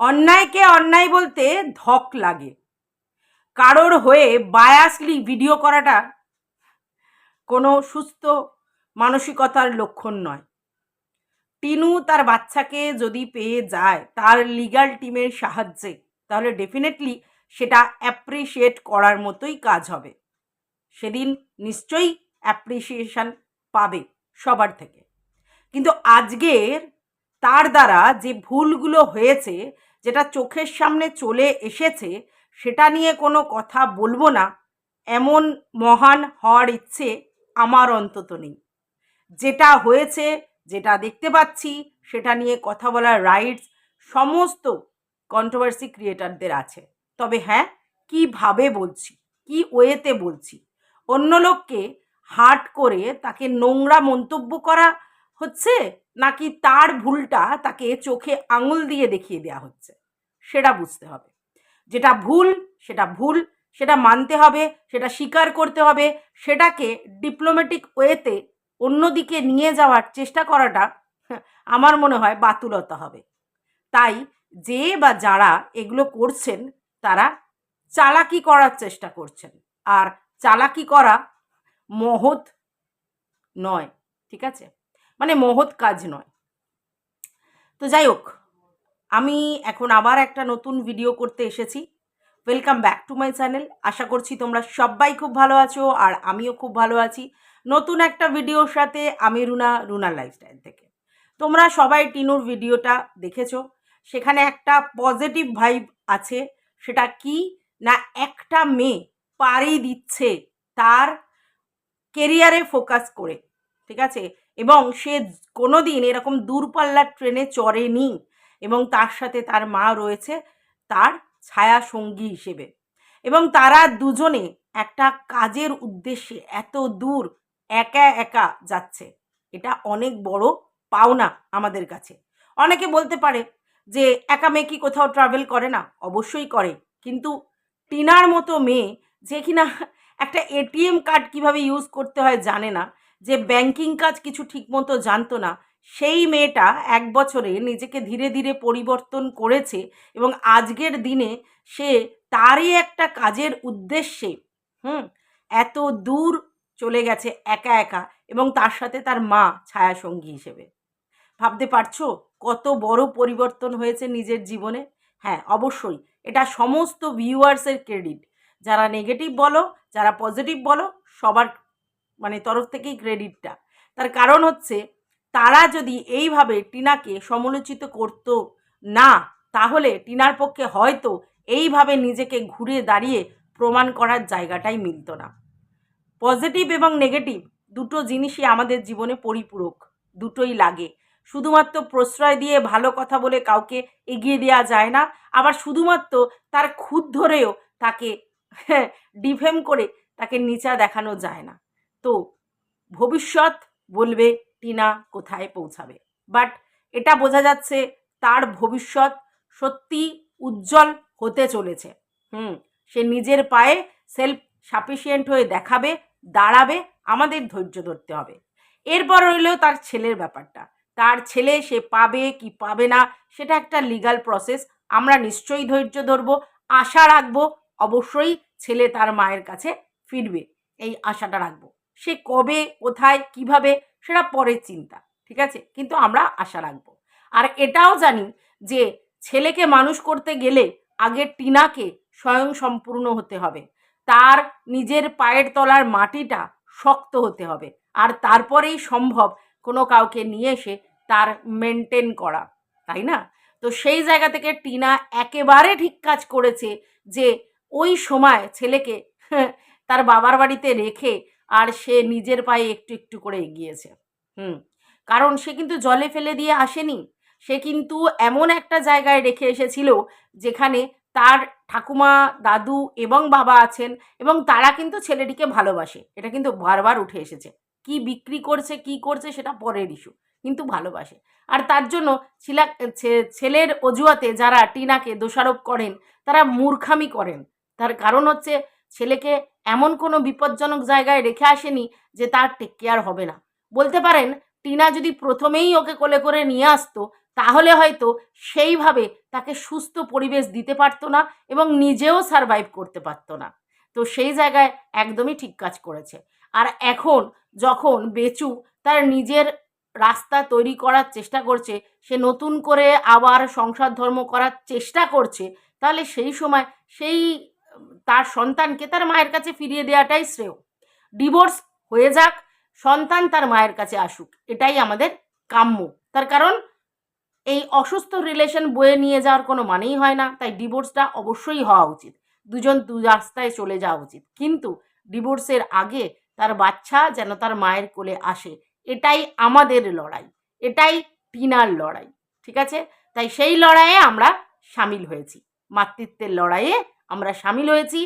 অন্যায়কে অন্যায় বলতে ধক লাগে। কারোর হয়ে বায়াসলি ভিডিও করাটা কোনো সুস্থ মানসিকতার লক্ষণ নয়। টিনু তার বাচ্চাকে যদি পেয়ে যায়, তার লিগ্যাল টিমের সাহায্যে, তাহলে ডেফিনেটলি সেটা অ্যাপ্রিসিয়েট করার মতোই কাজ হবে। সেদিন নিশ্চয়ই অ্যাপ্রিসিয়েশন পাবে সবার থেকে। কিন্তু আজকের তার দ্বারা যে ভুলগুলো হয়েছে যেটা চোখের সামনে চলে এসেছে, সেটা নিয়ে কোনো কথা বলব না। এমন মহান হওয়ার ইচ্ছে আমার অন্তত নেই। যেটা হয়েছে, যেটা দেখতে পাচ্ছি, সেটা নিয়ে কথা বলার রাইটস সমস্ত কন্ট্রোভার্সি ক্রিয়েটারদের আছে। তবে হ্যাঁ কীভাবে বলছি, কি ওয়েতে বলছি? অন্য লোককে হার্ট করে তাকে নোংরা মন্তব্য করা হচ্ছে নাকি তার ভুলটা তাকে চোখে আঙুল দিয়ে দেখিয়ে দেওয়া হচ্ছে? সেটা বুঝতে হবে। যেটা ভুল, সেটা ভুল, সেটা মানতে হবে, সেটা স্বীকার করতে হবে, সেটাকে ডিপ্লোম্যাটিক ওয়েতে অন্যদিকে নিয়ে যাওয়ার চেষ্টা করাটা আমার মনে হয় বাতুলতা হবে। তাই যে বা যারা এগুলো করছেন, তারা চালাকি করার চেষ্টা করছেন। আর চালাকি করা মহৎ নয়, ঠিক আছে? মানে মহৎ কাজ নয়। তো যাই হোক আমি এখন আবার একটা নতুন ভিডিও করতে এসেছি। Welcome back to my channel আশা করছি তোমরা সবাই খুব ভালো আছো আর আমিও খুব ভালো আছি। নতুন একটা ভিডিওর সাথে আমি রুনা রুনা লাইফস্টাইল থেকে। তোমরা সবাই টিনুর ভিডিওটা দেখেছ। সেখানে একটা পজিটিভ ভাইব আছে। সেটা কি? না, একটা মেয়ে পাড়ি দিচ্ছে তার কেরিয়ারে ফোকাস করে। ঠিক আছে? এবং সে কোনো দিন এরকম দূরপাল্লার ট্রেনে চড়েনি এবং তার সাথে তার মা রয়েছে, তার ছায়া সঙ্গী হিসেবে। এবং তারা দুজনে একটা কাজের উদ্দেশ্যে এত দূর একা একা যাচ্ছে। এটা অনেক বড় পাওনা আমাদের কাছে। অনেকে বলতে পারে যে, একা মেয়ে কি কোথাও ট্রাভেল করে না? অবশ্যই করে। কিন্তু টিনার মতো মেয়ে যে কিনা একটা এটিএম কার্ড কীভাবে ইউজ করতে হয় জানে না। যে ব্যাংকিং কাজ কিছু ঠিকমতো জানতো না, সেই মেয়েটা এক বছরে নিজেকে ধীরে ধীরে পরিবর্তন করেছে এবং আজকের দিনে সে তারই একটা কাজের উদ্দেশ্যে, হুম, এত দূর চলে গেছে একা একা এবং তার সাথে তার মা ছায়াসঙ্গী হিসেবে। ভাবতে পারছ কত বড় পরিবর্তন হয়েছে নিজের জীবনে? হ্যাঁ অবশ্যই, এটা সমস্ত ভিউয়ার্সের ক্রেডিট যারা নেগেটিভ বলো, যারা পজিটিভ বলো, সবার মানে তরফ থেকেই ক্রেডিটটা তার কারণ হচ্ছে, তারা যদি এইভাবে টিনাকে সমালোচিত করতো না, তাহলে টিনার পক্ষে হয়তো এইভাবে নিজেকে ঘুরে দাঁড়িয়ে প্রমাণ করার জায়গাটাই মিলত না। পজিটিভ এবং নেগেটিভ দুটো জিনিসই আমাদের জীবনে পরিপূরক, দুটোই লাগে। শুধুমাত্র প্রশ্রয় দিয়ে ভালো কথা বলে কাউকে এগিয়ে দেওয়া যায় না, আবার শুধুমাত্র তার খুদ ধরেও তাকে ডিফেম করে তাকে নিচা দেখানো যায় না। তো ভবিষ্যৎ বলবে টিনা কোথায় পৌঁছাবে। বাট এটা বোঝা যাচ্ছে তার ভবিষ্যৎ সত্যি উজ্জ্বল হতে চলেছে। হুম, সে নিজের পায়ে সেলফ সাফিসিয়েন্ট হয়ে দেখাবে, দাঁড়াবে, আমাদের ধৈর্য ধরতে হবে। এরপর রইল তার ছেলের ব্যাপারটা। তার ছেলে সে পাবে কি পাবে না, সেটা একটা লিগাল প্রসেস আমরা নিশ্চয়ই ধৈর্য ধরবো, আশা রাখব, অবশ্যই ছেলে তার মায়ের কাছে ফিরবে। এই আশাটা রাখব। সে কবে, কোথায়, কীভাবে, সেটা পরের চিন্তা, ঠিক আছে? কিন্তু আমরা আশা রাখব। আর এটাও জানি যে ছেলেকে মানুষ করতে গেলে আগে টিনাকে স্বয়ং সম্পূর্ণ হতে হবে। তার নিজের পায়ের তলার মাটিটা শক্ত হতে হবে। আর তারপরেই সম্ভব কোনো কাউকে নিয়ে এসে তার মেনটেন করা, তাই না? তো সেই জায়গা থেকে টিনা একেবারে ঠিক কাজ করেছে যে ওই সময় ছেলেকে তার বাবার বাড়িতে রেখে আর সে নিজের পায়ে একটু একটু করে এগিয়েছে। হুম, কারণ সে কিন্তু জলে ফেলে দিয়ে আসেনি। সে কিন্তু এমন একটা জায়গায় রেখে এসেছিল যেখানে তার ঠাকুমা, দাদু এবং বাবা আছেন এবং তারা কিন্তু ছেলেটিকে ভালোবাসে। এটা কিন্তু বারবার উঠে এসেছে। কি বিক্রি করছে, কি করছে সেটা পরের ইস্যু কিন্তু ভালোবাসে। আর তার জন্য ছিলা ছেলের অজুহাতে যারা টিনাকে দোষারোপ করেন, তারা মূর্খামি করেন। তার কারণ হচ্ছে ছেলেকে এমন কোনো বিপজ্জনক জায়গায় রেখে আসেনি যে তার টেক কেয়ার হবে না। বলতে পারেন, টিনা যদি প্রথমেই ওকে কোলে করে নিয়ে আসতো, তাহলে হয়তো সেইভাবে তাকে সুস্থ পরিবেশ দিতে পারতো না এবং নিজেও সারভাইভ করতে পারতো না। তো সেই জায়গায় একদমই ঠিক কাজ করেছে। আর এখন যখন বেচু তার নিজের রাস্তা তৈরি করার চেষ্টা করছে, সে নতুন করে আবার সংসার ধর্ম করার চেষ্টা করছে, তাহলে সেই সময় সেই তার সন্তানকে তার মায়ের কাছে ফিরিয়ে দেওয়াটাই শ্রেয়। ডিভোর্স হয়ে যাক, সন্তান তার মায়ের কাছে আসুক, এটাই আমাদের কাম্য। তার কারণ, এই অসুস্থ রিলেশন বয়ে নিয়ে যাওয়ার কোনো মানেই হয় না, তাই ডিভোর্সটা অবশ্যই হওয়া উচিত। দুজন দু রাস্তায় চলে যাওয়া উচিত। কিন্তু ডিভোর্সের আগে তার বাচ্চা যেন তার মায়ের কোলে আসে, এটাই আমাদের লড়াই, এটাই টিনার লড়াই, ঠিক আছে? তাই সেই লড়াইয়ে আমরা সামিল হয়েছি। মাতৃত্বের লড়াইয়ে আমরা সামিল হয়েছি।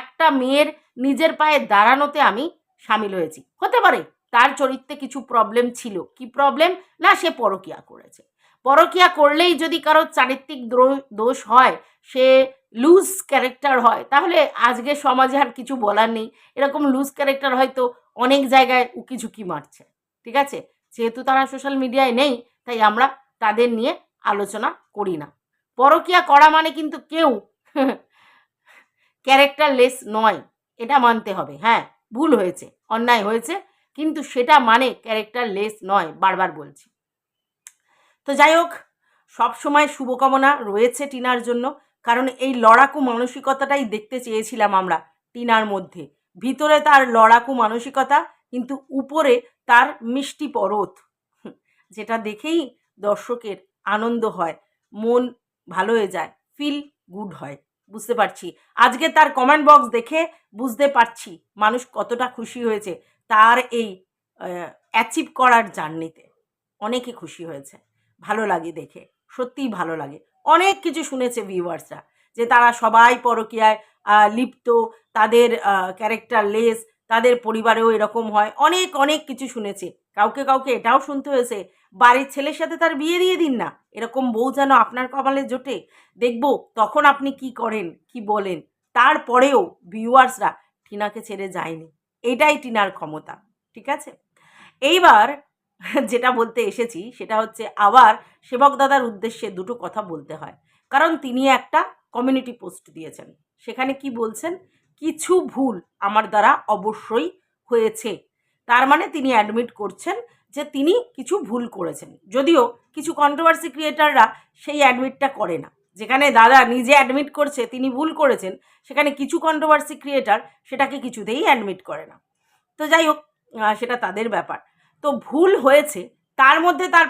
একটা মেয়ের নিজের পায়ে দাঁড়ানোতে আমি সামিল হয়েছি। হতে পারে তার চরিত্রে কিছু প্রবলেম ছিল। কি প্রবলেম না, সে পরকিয়া করেছে। পরকিয়া করলেই যদি কারও চারিত্রিক দোষ হয়, সে লুজ ক্যারেক্টার হয়, তাহলে আজকে সমাজে আর কিছু বলার নেই। এরকম লুজ ক্যারেক্টার হয়তো অনেক জায়গায় উকি ঝুঁকি মারছে। ঠিক আছে? যেহেতু তারা সোশ্যাল মিডিয়ায় নেই, তাই আমরা তাদের নিয়ে আলোচনা করি না। পরকিয়া করা মানে কিন্তু কেউ ক্যারেক্টারলেস নয়। এটা মানতে হবে হ্যাঁ ভুল হয়েছে, অন্যায় হয়েছে, কিন্তু সেটা মানে ক্যারেক্টারলেস নয়, বারবার বলছি। তো যাই হোক, সবসময় শুভকামনা রয়েছে টিনার জন্য, কারণ এই লড়াকু মানসিকতাটাই দেখতে চেয়েছিলাম আমরা টিনার মধ্যে। ভিতরে তার লড়াকু মানসিকতা, কিন্তু উপরে তার মিষ্টি পরত। যেটা দেখেই দর্শকের আনন্দ হয়, মন ভালো হয়ে যায় ফিল গুড হয়। বুঝতে পারছি। আজকে তার কমেন্ট বক্স দেখে বুঝতে পারছি মানুষ কতটা খুশি হয়েছে তার এই অ্যাচিভ করার জার্নিতে অনেকে খুশি হয়েছে। ভালো লাগে দেখে, সত্যিই ভালো লাগে। অনেক কিছু শুনেছে ভিউয়ার্সরা যে তারা সবাই পরকীয়ায় লিপ্ত, তাদের ক্যারেক্টার লেস তাদের পরিবারেও এরকম হয়। অনেক অনেক কিছু শুনেছে। কাউকে কাউকে এটাও শুনতে হয়েছে, বাড়ির ছেলের সাথে তার বিয়ে দিয়ে দিন না। এরকম বউ যেন আপনার কপালে জোটে, দেখব তখন আপনি কি করেন, কি বলেন। তারপরেও ভিউয়ার্সরা টিনাকে ছেড়ে যায়নি। এটাই টিনার ক্ষমতা, ঠিক আছে? এইবার যেটা বলতে এসেছি, সেটা হচ্ছে আবার সেবক দাদার উদ্দেশ্যে দুটো কথা বলতে হয়। কারণ তিনি একটা কমিউনিটি পোস্ট দিয়েছেন। সেখানে কি বলছেন? কিছু ভুল আমার দ্বারা অবশ্যই হয়েছে। তার মানে তিনি অ্যাডমিট করছেন যে তিনি কিছু ভুল করেছেন। যদিও কিছু কন্ট্রোভার্সি ক্রিয়েটাররা সেই অ্যাডমিটটা করে না। যেখানে দাদা নিজে অ্যাডমিট করছে, তিনি ভুল করেছেন, সেখানে কিছু কন্ট্রোভার্সি ক্রিয়েটার সেটাকে কিছুতেই অ্যাডমিট করে না। তো যাই হোক সেটা তাদের ব্যাপার। তো ভুল হয়েছে। তার মধ্যে তার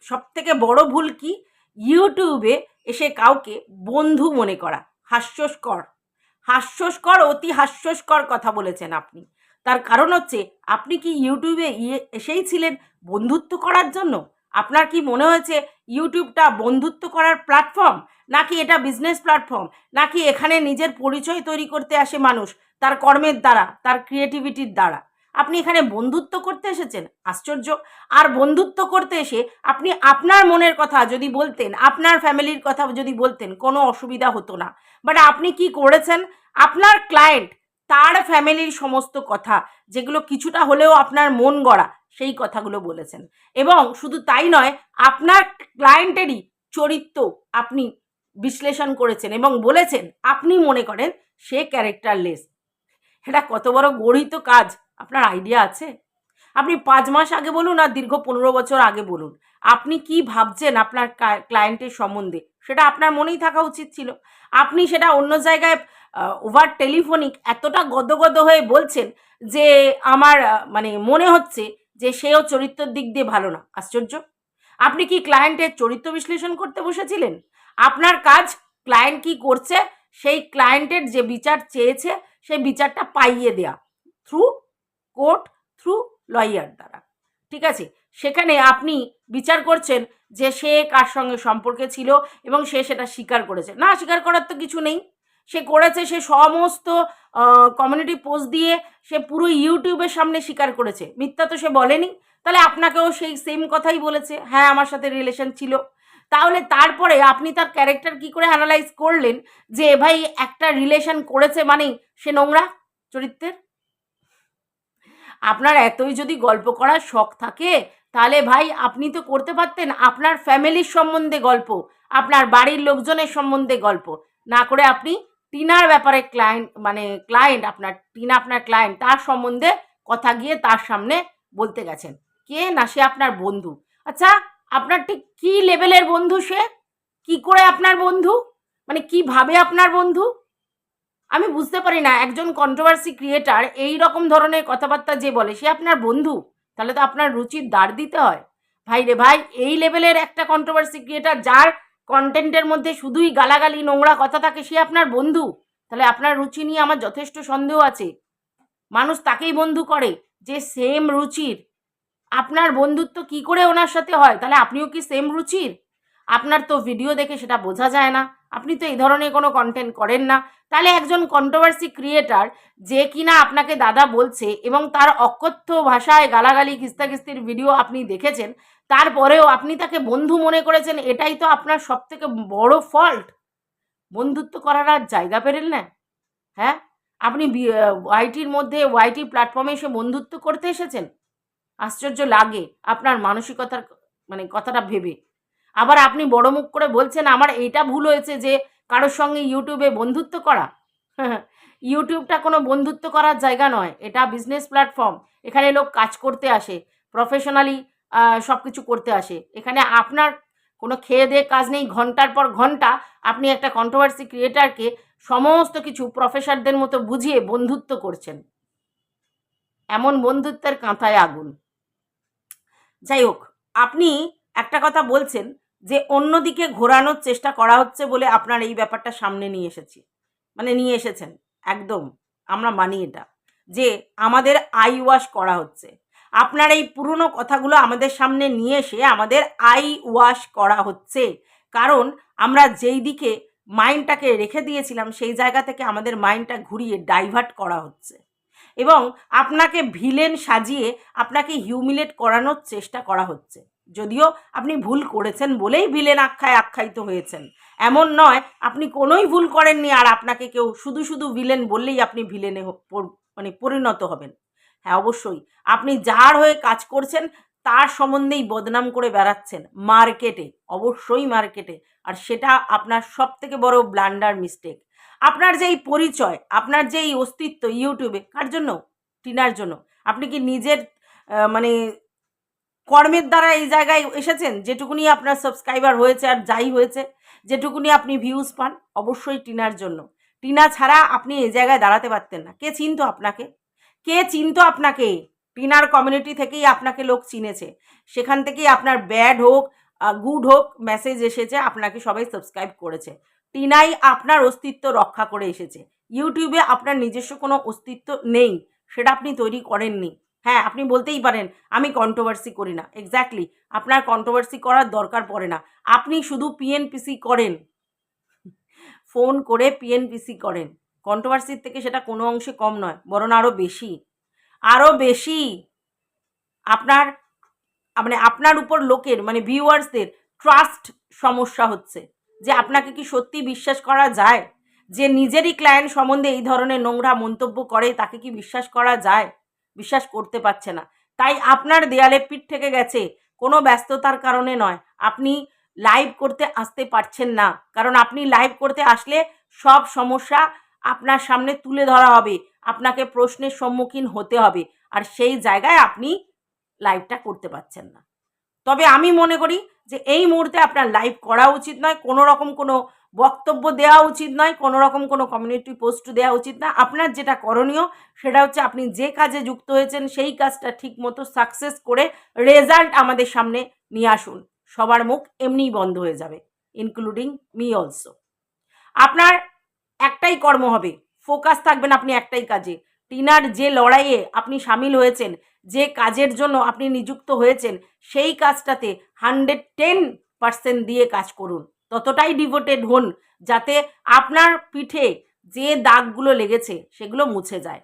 সবথেকে বড় ভুল কি? ইউটিউবে এসে কাউকে বন্ধু মনে করা। হাস্যস্কর। হাস্যস্কর, অতি হাস্যস্কর কথা বলেছেন আপনি। তার কারণ হচ্ছে, আপনি কি ইউটিউবে ইয়ে এসেই ছিলেন বন্ধুত্ব করার জন্য? আপনার কি মনে হয়েছে ইউটিউবটা বন্ধুত্ব করার প্ল্যাটফর্ম নাকি এটা বিজনেস প্ল্যাটফর্ম নাকি এখানে নিজের পরিচয় তৈরি করতে আসে মানুষ তার কর্মের দ্বারা, তার ক্রিয়েটিভিটির দ্বারা? আপনি এখানে বন্ধুত্ব করতে এসেছেন? আশ্চর্য। আর বন্ধুত্ব করতে এসে আপনি আপনার মনের কথা যদি বলতেন, আপনার ফ্যামিলির কথা যদি বলতেন, কোনো অসুবিধা হতো না। বাট আপনি কি করেছেন? আপনার ক্লায়েন্ট তার ফ্যামিলির সমস্ত কথা, যেগুলো কিছুটা হলেও আপনার মন গড়া, সেই কথাগুলো বলেছেন। এবং শুধু তাই নয়, আপনার ক্লায়েন্টেরই চরিত্র আপনি বিশ্লেষণ করেছেন এবং বলেছেন, আপনি মনে করেন সে ক্যারেক্টারলেস এটা কত বড় গড়িত কাজ, আপনার আইডিয়া আছে? আপনি পাঁচ মাস আগে বলুন আর দীর্ঘ পনেরো বছর আগে বলুন, আপনি কি ভাবছেন আপনার ক্লায়েন্টের সম্বন্ধে? সেটা আপনার মনেই থাকা উচিত ছিল। আপনি সেটা অন্য জায়গায় ওভার টেলিফোনিক এতটা গদগদ হয়ে বলছেন যে আমার মানে মনে হচ্ছে যে সেও চরিত্রের দিক দিয়ে ভালো না। আশ্চর্য? আপনি কি ক্লায়েন্টের চরিত্র বিশ্লেষণ করতে বসেছিলেন? আপনার কাজ ক্লায়েন্ট কি করছে? সেই ক্লায়েন্টের যে বিচার চেয়েছে, সেই বিচারটা পাইয়ে দেয়া। থ্রু কোর্ট থ্রু লয়ার দ্বারা। ঠিক আছে? সেখানে আপনি বিচার করছেন যে সে কার সঙ্গে সম্পর্কে ছিল এবং সে সেটা স্বীকার করেছে। না, স্বীকার করার তো কিছু নেই। সে করেছে, সে সমস্ত কমিউনিটি পোস্ট দিয়ে সে পুরো ইউটিউবের সামনে স্বীকার করেছে। মিথ্যা তো সে বলেনি। তাহলে আপনাকেও সেই সেম কথাই বলেছে। হ্যাঁ আমার সাথে রিলেশন ছিল। তাহলে তারপরে আপনি তার ক্যারেক্টার কি করে অ্যানালাইজ করলেন যে ভাই একটা রিলেশন করেছে মানেই সে নোংরা চরিত্রের? আপনার এতই যদি গল্প করার শখ থাকে, তাহলে ভাই আপনি তো করতে পারতেন আপনার ফ্যামিলির সম্বন্ধে গল্প, আপনার বাড়ির লোকজনের সম্বন্ধে গল্প। না করে আপনি টিনার ব্যাপারে ক্লায়েন্ট মানে ক্লায়েন্ট আপনার, টিনা আপনার ক্লায়েন্ট তার সম্বন্ধে কথা গিয়ে তার সামনে বলতে গেছেন। কে না সে আপনার বন্ধু? আচ্ছা আপনার ঠিক কী লেভেলের বন্ধু সে? কি করে আপনার বন্ধু? মানে কীভাবে আপনার বন্ধু? আমি বুঝতে পারি না। একজন কন্ট্রোভার্সি ক্রিয়েটার এই রকম ধরনের কথাবার্তা যে বলে, সে আপনার বন্ধু? তাহলে তো আপনার রুচির দাঁড় দিতে হয়। ভাই রে ভাই, এই লেভেলের একটা কন্ট্রোভার্সি ক্রিয়েটার যার কন্টেন্টের মধ্যে শুধুই গালাগালি, নোংরা কথা থাকে, সে আপনার বন্ধু। তাহলে আপনার রুচি নিয়ে আমার যথেষ্ট সন্দেহ আছে। মানুষ তাকেই বন্ধু করে যে সেম রুচির। আপনার বন্ধুত্ব কি করে ওনার সাথে হয়? তাহলে আপনিও কি সেম রুচির? আপনার তো ভিডিও দেখে সেটা বোঝা যায় না। আপনি তো এই ধরনের কোনো কন্টেন্ট করেন না। তাহলে একজন কন্ট্রোভার্সি ক্রিয়েটার যে কিনা আপনাকে দাদা বলছে এবং তার অকথ্য ভাষায় গালাগালি কিস্তাকিস্তির ভিডিও আপনি দেখেছেন তারপরেও আপনি তাকে বন্ধু মনে করেছেন, এটাই তো আপনার সব থেকে বড় ফল্ট বন্ধুত্ব করার আর জায়গা পেলেন না। হ্যাঁ? আপনি ওয়াইটির মধ্যে ওয়াইটি প্ল্যাটফর্মে এসে বন্ধুত্ব করতে এসেছেন? আশ্চর্য লাগে আপনার মানসিকতার মানে কথাটা ভেবে। আবার আপনি বড় মুখ করে বলছেন, আমার এইটা ভুল হয়েছে যে কারোর সঙ্গে ইউটিউবে বন্ধুত্ব করা। ইউটিউবটা কোনো বন্ধুত্ব করার জায়গা নয়, এটা বিজনেস প্ল্যাটফর্ম এখানে লোক কাজ করতে আসে প্রফেশনালি সব কিছু করতে আসে। এখানে আপনার কোনো খেয়ে দিয়ে কাজ নেই, ঘণ্টার পর ঘণ্টা আপনি একটা কন্ট্রোভার্সি ক্রিয়েটারকে সমস্ত কিছু প্রফেসরদের মতো বুঝিয়ে বন্ধুত্ব করছেন। এমন বন্ধুত্বের কাঁথায় আগুন। যাই হোক, আপনি একটা কথা বলছেন যে অন্যদিকে ঘোরানোর চেষ্টা করা হচ্ছে বলে আপনার এই ব্যাপারটা সামনে নিয়ে এসেছি। মানে নিয়ে এসেছেন। একদম, আমরা মানি এটা। যে আমাদের আই ওয়াশ করা হচ্ছে। আপনার এই পুরনো কথাগুলো আমাদের সামনে নিয়ে এসে আমাদের আই ওয়াশ করা হচ্ছে। কারণ আমরা যেই দিকে মাইন্ডটাকে রেখে দিয়েছিলাম, সেই জায়গা থেকে আমাদের মাইন্ডটা ঘুরিয়ে ডাইভার্ট করা হচ্ছে। এবং আপনাকে ভিলেন সাজিয়ে আপনাকে হিউমিলেট করানোর চেষ্টা করা হচ্ছে। যদিও আপনি ভুল করেছেন বলেই ভিলেন আখ্যায় আখ্যায়িত হয়েছেন। এমন নয়, আপনি কোনোই ভুল করেননি আর আপনাকে কেউ শুধু শুধু ভিলেন বললেই আপনি ভিলেনে মানে পরিণত হবেন। হ্যাঁ অবশ্যই। আপনি যার হয়ে কাজ করছেন, তার সম্বন্ধেই বদনাম করে বেড়াচ্ছেন মার্কেটে, অবশ্যই মার্কেটে। আর সেটা আপনার সব থেকে বড় ব্লান্ডার মিস্টেক আপনার যে এই পরিচয়, আপনার যে এই অস্তিত্ব ইউটিউবে, কার জন্য? টিনার জন্য। আপনি কি নিজের মানে কর্মের দ্বারা এই জায়গায় এসেছেন? যেটুকুনি আপনার সাবস্ক্রাইবার হয়েছে আর যাই হয়েছে, যেটুকুনি আপনি ভিউজ পান, অবশ্যই টিনার জন্য। টিনা ছাড়া আপনি এই জায়গায় দাঁড়াতে পারতেন না। কে চিনতো আপনাকে? কে চিনতো আপনাকে? টিনার কমিউনিটি থেকেই আপনাকে লোক চিনেছে। সেখান থেকেই আপনার ব্যাড হোক গুড হোক মেসেজ এসেছে, আপনাকে সবাই সাবস্ক্রাইব করেছে। টিনাই আপনার অস্তিত্ব রক্ষা করে এসেছে। ইউটিউবে আপনার নিজস্ব কোনো অস্তিত্ব নেই, সেটা আপনি তৈরি করেননি। হ্যাঁ আপনি বলতেই পারেন, আমি কন্ট্রোভার্সি করি না। এক্স্যাক্টলি আপনার কন্ট্রোভার্সি করার দরকার পড়ে না। আপনি শুধু পিএনপিসি করেন। ফোন করে পিএনপিসি করেন। কন্ট্রোভার্সির থেকে সেটা কোনো অংশে কম নয়, বরং আরও বেশি। আরও বেশি আপনার মানে আপনার উপর লোকের মানে ভিউয়ার্সদের ট্রাস্ট সমস্যা হচ্ছে। যে আপনাকে কি সত্যি বিশ্বাস করা যায়? যে নিজেরই ক্লায়েন্ট সম্বন্ধে এই ধরনের নোংরা মন্তব্য করে, তাকে কি বিশ্বাস করা যায়? বিশ্বাস করতে পারছে না। তাই আপনার দেয়ালে পিঠ থেকে গেছে, কোনো ব্যস্ততার কারণে নয়। আপনি লাইভ করতে আসতে পারছেন না। কারণ আপনি লাইভ করতে আসলে সব সমস্যা আপনার সামনে তুলে ধরা হবে, আপনাকে প্রশ্নের সম্মুখীন হতে হবে, আর সেই জায়গায় আপনি লাইভটা করতে পারছেন না। তবে আমি মনে করি যে এই মুহূর্তে আপনার লাইভ করা উচিত নয়, কোনো রকম কোনো বক্তব্য দেওয়া উচিত নয়, কোনো রকম কোনো কমিউনিটি পোস্ট দেওয়া উচিত না। আপনার যেটা করণীয়, সেটা হচ্ছে আপনি যে কাজে যুক্ত হয়েছেন, সেই কাজটা ঠিক মতো সাকসেস করে রেজাল্ট আমাদের সামনে নিয়ে আসুন। সবার মুখ এমনিই বন্ধ হয়ে যাবে ইনক্লুডিং মি অলসো আপনার একটাই কর্ম হবে। ফোকাস থাকবেন আপনি একটাই কাজে। টিনার যে লড়াইয়ে আপনি সামিল হয়েছেন, যে কাজের জন্য আপনি নিযুক্ত হয়েছেন, সেই কাজটাতে হান্ড্রেড টেন পার্সেন্ট দিয়ে কাজ করুন। ততটাই ডিভোটেড হন যাতে আপনার পিঠে যে দাগগুলো লেগেছে সেগুলো মুছে যায়।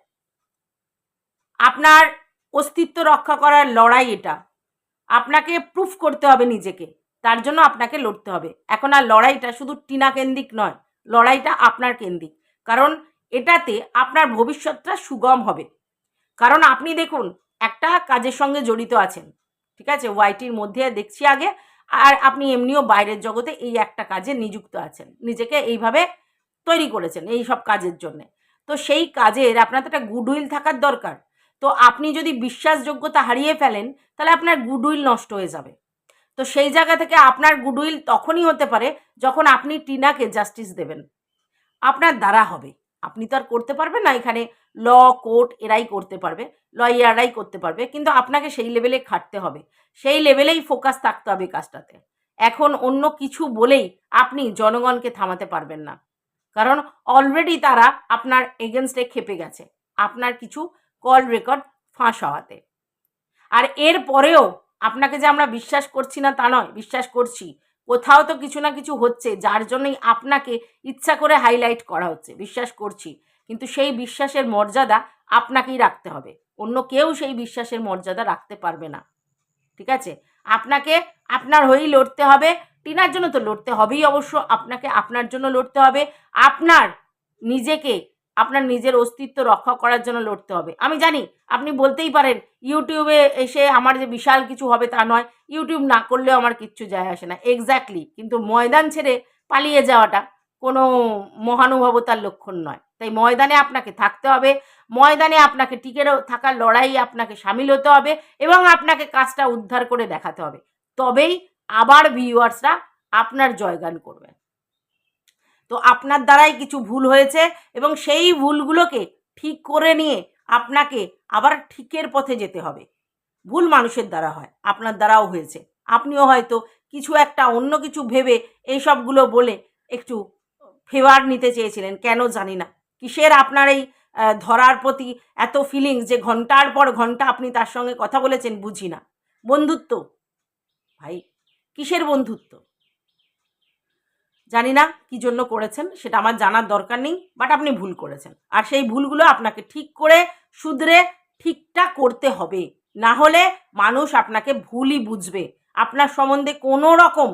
আপনার অস্তিত্ব রক্ষা করার লড়াই এটা। আপনাকে প্রুফ করতে হবে নিজেকে। তার জন্য আপনাকে লড়তে হবে। এখন আর লড়াইটা শুধু টিনা কেন্দ্রিক নয়। লড়াইটা আপনার কেন্দ্রিক। কারণ এটাতে আপনার ভবিষ্যৎটা সুগম হবে। কারণ আপনি দেখুন, একটা কাজের সঙ্গে জড়িত আছেন, ঠিক আছে? ওয়াইটির মধ্যে দেখছি আগে, আর আপনি এমনিও বাইরের জগতে এই একটা কাজে নিযুক্ত আছেন। নিজেকে এইভাবে তৈরি করেছেন এই সব কাজের জন্যে। তো সেই কাজের আপনার তো একটা গুডউইল থাকার দরকার। তো আপনি যদি বিশ্বাসযোগ্যতা হারিয়ে ফেলেন, তাহলে আপনার গুডউইল নষ্ট হয়ে যাবে। তো সেই জায়গা থেকে আপনার গুডউইল তখনই হতে পারে যখন আপনি টিনাকে জাস্টিস দেবেন। আপনার দ্বারা হবে। আপনি তো আর করতে পারবেন না এখানে ল, কোর্ট এরাই করতে পারবে, লয়াররাই করতে পারবে, কিন্তু আপনাকে সেই লেভেলে খাটতে হবে। সেই লেভেলেই ফোকাস থাকতে হবে কাজটাতে। এখন অন্য কিছু বলেই আপনি জনগণকে থামাতে পারবেন না। কারণ অলরেডি তারা আপনার এগেনস্টে খেপে গেছে। আপনার কিছু কল রেকর্ড ফাঁস হওয়াতে। আর এর পরেও আপনাকে যে আমরা বিশ্বাস করছি না তা নয়, বিশ্বাস করছি। কোথাও তো কিছু না কিছু হচ্ছে, যার জন্যই আপনাকে ইচ্ছা করে হাইলাইট করা হচ্ছে, বিশ্বাস করছি। কিন্তু সেই বিশ্বাসের মর্যাদা আপনাকেই রাখতে হবে। অন্য কেউ সেই বিশ্বাসের মর্যাদা রাখতে পারবে না। ঠিক আছে? আপনাকে আপনার হয়েই লড়তে হবে। টিনার জন্য তো লড়তে হবেই অবশ্য। আপনাকে আপনার জন্য লড়তে হবে। আপনার নিজেকে আপনার নিজের অস্তিত্ব রক্ষা করার জন্য লড়তে হবে। আমি জানি আপনি বলতেই পারেন, ইউটিউবে এসে আমার যে বিশাল কিছু হবে তা নয়, ইউটিউব না করলেও আমার কিচ্ছু যায় আসে না। এক্স্যাক্টলি কিন্তু ময়দান ছেড়ে পালিয়ে যাওয়াটা কোনো মহানুভবতার লক্ষণ নয়। তাই ময়দানে আপনাকে থাকতে হবে, ময়দানে আপনাকে টিকে থাকার লড়াই আপনাকে সামিল হতে হবে এবং আপনাকে কাজটা উদ্ধার করে দেখাতে হবে। তবেই আবার ভিউয়ার্সরা আপনার জয়গান করবে তো আপনার দ্বারাই কিছু ভুল হয়েছে এবং সেই ভুলগুলোকে ঠিক করে নিয়ে আপনাকে আবার ঠিকের পথে যেতে হবে। ভুল মানুষের দ্বারা হয়, আপনার দ্বারাও হয়েছে। আপনিও হয়তো কিছু একটা অন্য কিছু ভেবে এই সবগুলো বলে একটু ফেভার নিতে চেয়েছিলেন, কেন জানি না। কিসের আপনার এই ধরার প্রতি এত ফিলিংস যে ঘণ্টার পর ঘণ্টা আপনি তার সঙ্গে কথা বলেছেন বুঝি না। বন্ধুত্ব, ভাই, কিসের বন্ধুত্ব? জানি না কি জন্য করেছেন, সেটা আমার জানার দরকার নেই বাট আপনি ভুল করেছেন। আর সেই ভুলগুলো আপনাকে ঠিক করে শুধরে ঠিকটা করতে হবে। না হলে মানুষ আপনাকে ভুলই বুঝবে। আপনার সম্বন্ধে কোনো রকম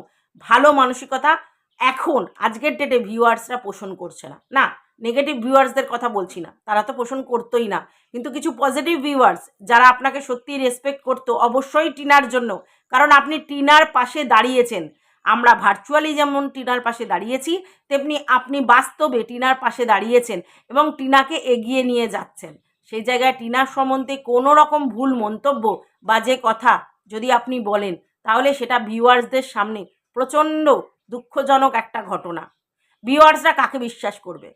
ভালো মানসিকতা এখন আজকের ডেটে ভিউয়ার্সরা পোষণ করছে না। না নেগেটিভ ভিউয়ার্সদের কথা বলছি না। তারা তো পোষণ করতোই না। কিন্তু কিছু পজিটিভ ভিউয়ার্স যারা আপনাকে সত্যি রেসপেক্ট করতো, অবশ্যই টিনার জন্য। কারণ আপনি টিনার পাশে দাঁড়িয়েছেন। আমরা ভার্চুয়ালি যেমন টিনার পাশে দাঁড়িয়েছি, তেমনি আপনি বাস্তবে টিনার পাশে দাঁড়িয়েছেন এবং টিনাকে এগিয়ে নিয়ে যাচ্ছেন। সেই জায়গায় টিনার সম্বন্ধে কোনো রকম ভুল মন্তব্য বা যে কথা যদি আপনি বলেন, তাহলে সেটা ভিউয়ার্সদের সামনে প্রচণ্ড দুঃখজনক একটা ঘটনা। ভিউয়ার্সরা কাকে বিশ্বাস করবে?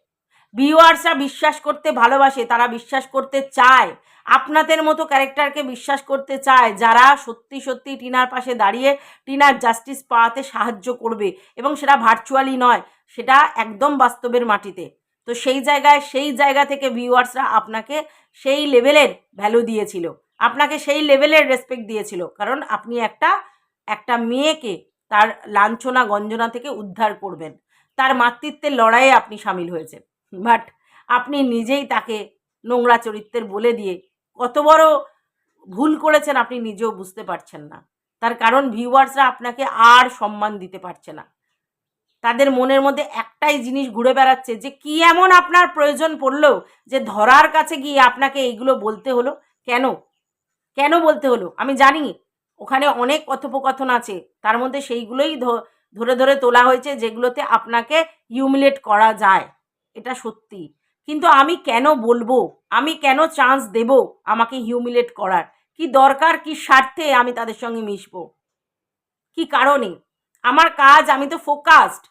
ভিউয়ার্সরা বিশ্বাস করতে ভালোবাসে, তারা বিশ্বাস করতে চায়। আপনাদের মতো ক্যারেক্টারকে বিশ্বাস করতে চায়, যারা সত্যি সত্যি টিনার পাশে দাঁড়িয়ে টিনার জাস্টিস পাওয়াতে সাহায্য করবে এবং সেটা ভার্চুয়ালি নয়, সেটা একদম বাস্তবের মাটিতে। তো সেই জায়গায়, সেই জায়গা থেকে ভিউয়ার্সরা আপনাকে সেই লেভেলের ভ্যালু দিয়েছিল। আপনাকে সেই লেভেলের রেসপেক্ট দিয়েছিল। কারণ আপনি একটা একটা মেয়েকে তার লাঞ্ছনা, গঞ্জনা থেকে উদ্ধার করবেন। তার মাতৃত্বের লড়াইয়ে আপনি সামিল হয়েছেন। বাট আপনি নিজেই তাকে নোংরা চরিত্রের বলে দিয়ে কত বড় ভুল করেছেন আপনি নিজেও বুঝতে পারছেন না। তার কারণ ভিউয়ার্সরা আপনাকে আর সম্মান দিতে পারছে না। তাদের মনের মধ্যে একটাই জিনিস ঘুরে বেড়াচ্ছে যে কি এমন আপনার প্রয়োজন পড়ল যে ধরার কাছে গিয়ে আপনাকে এইগুলো বলতে হলো? কেন? কেন বলতে হলো? আমি জানি ওখানে অনেক কথোপকথন আছে। তার মধ্যে সেইগুলোই ধরে ধরে তোলা হয়েছে যেগুলোতে আপনাকে হিউমিলেট করা যায়। এটা সত্যি। কিন্তু আমি কেন বলব? আমি কেন চান্স দেব আমাকে হিউমিলেট করার? কি দরকার, কি স্বার্থে আমি তাদের সঙ্গে মিশবো? কি কারণে? আমার কাজ, আমি তো ফোকাসড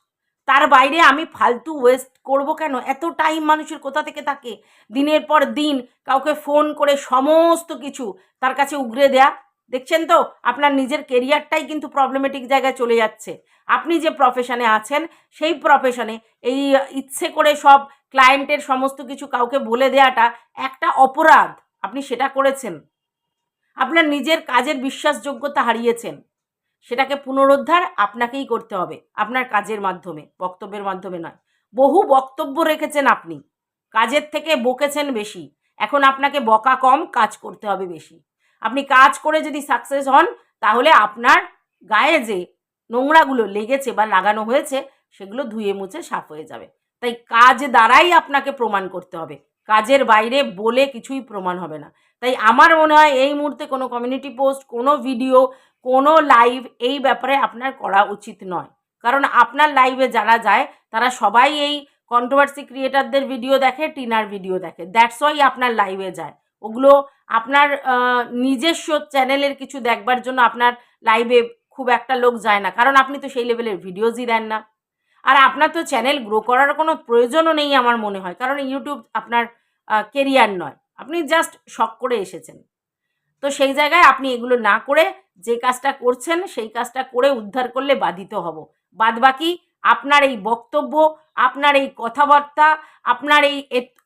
তার বাইরে আমি ফালতু ওয়েস্ট করব কেন? এত টাইম মানুষের কোথা থেকে থাকে? দিনের পর দিন কাউকে ফোন করে সমস্ত কিছু তার কাছে উগরে দেয়া দেখছেন তো? আপনার নিজের কেরিয়ারটাই কিন্তু প্রবলেমেটিক জায়গায় চলে যাচ্ছে। আপনি যে প্রফেশনে আছেন, সেই প্রফেশনে এই ইচ্ছে করে সব ক্লায়েন্টের সমস্ত কিছু কাউকে বলে দেওয়াটা একটা অপরাধ। আপনি সেটা করেছেন। আপনার নিজের কাজের বিশ্বাসযোগ্যতা হারিয়েছেন। সেটাকে পুনরুদ্ধার আপনাকেই করতে হবে, আপনার কাজের মাধ্যমে, বক্তব্যের মাধ্যমে নয়। বহু বক্তব্য রেখেছেন আপনি। কাজের থেকে বকেছেন বেশি। এখন আপনাকে বকা কম, কাজ করতে হবে বেশি। আপনি কাজ করে যদি সাকসেস হন, তাহলে আপনার গায়ে যে নোংরাগুলো লেগেছে বা লাগানো হয়েছে, সেগুলো ধুয়ে মুছে সাফ হয়ে যাবে। তাই কাজ দ্বারাই আপনাকে প্রমাণ করতে হবে। কাজের বাইরে বলে কিছুই প্রমাণ হবে না। তাই আমার মনে হয় এই মুহূর্তে কোনো কমিউনিটি পোস্ট কোনো ভিডিও কোনো লাইভ এই ব্যাপারে আপনার করা উচিত নয়। কারণ আপনার লাইভে যারা যায়, তারা সবাই এই কন্ট্রোভার্সি ক্রিয়েটারদের ভিডিও দেখে, টিনার ভিডিও দেখে। দ্যাটস ওয়াই আপনার লাইভে যায়। ওগুলো আপনার নিজস্ব চ্যানেলের কিছু দেখবার জন্য আপনার লাইভে খুব একটা লোক যায় না। কারণ আপনি তো সেই লেভেলের ভিডিওজই দেন না। আর আপনার তো চ্যানেল গ্রো করার কোনো প্রয়োজনও নেই আমার মনে হয়। কারণ ইউটিউব আপনার কেরিয়ার নয়। আপনি জাস্ট শখ করে এসেছেন। তো সেই জায়গায় আপনি এগুলো না করে যে কাজটা করছেন, সেই কাজটা করে উদ্ধার করলে বাধিত হব। বাদ বাকি আপনার এই বক্তব্য, আপনার এই কথাবার্তা, আপনার এই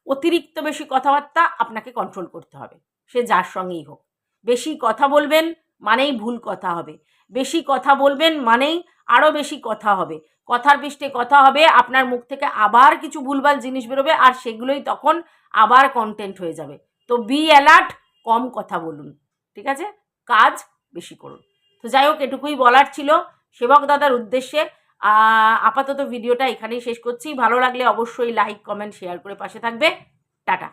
অতিরিক্ত বেশি কথাবার্তা আপনাকে কন্ট্রোল করতে হবে। সে যার সঙ্গেই হোক। বেশি কথা বলবেন মানেই ভুল কথা হবে। বেশি কথা বলবেন মানেই আরও বেশি কথা হবে। কথার পৃষ্ঠে কথা হবে, আপনার মুখ থেকে আবার কিছু ভুলভাল জিনিস বেরোবে আর সেগুলোই তখন আবার কন্টেন্ট হয়ে যাবে। তো বি অ্যালার্ট কম কথা বলুন, ঠিক আছে? কাজ বেশি করুন। তো যাই হোক, এটুকুই বলার ছিল। সেবক দাদার উদ্দেশ্যে আপাতত ভিডিওটা এখানেই শেষ করছি। ভালো লাগলে অবশ্যই লাইক কমেন্ট শেয়ার করে পাশে থাকবে। টাটা।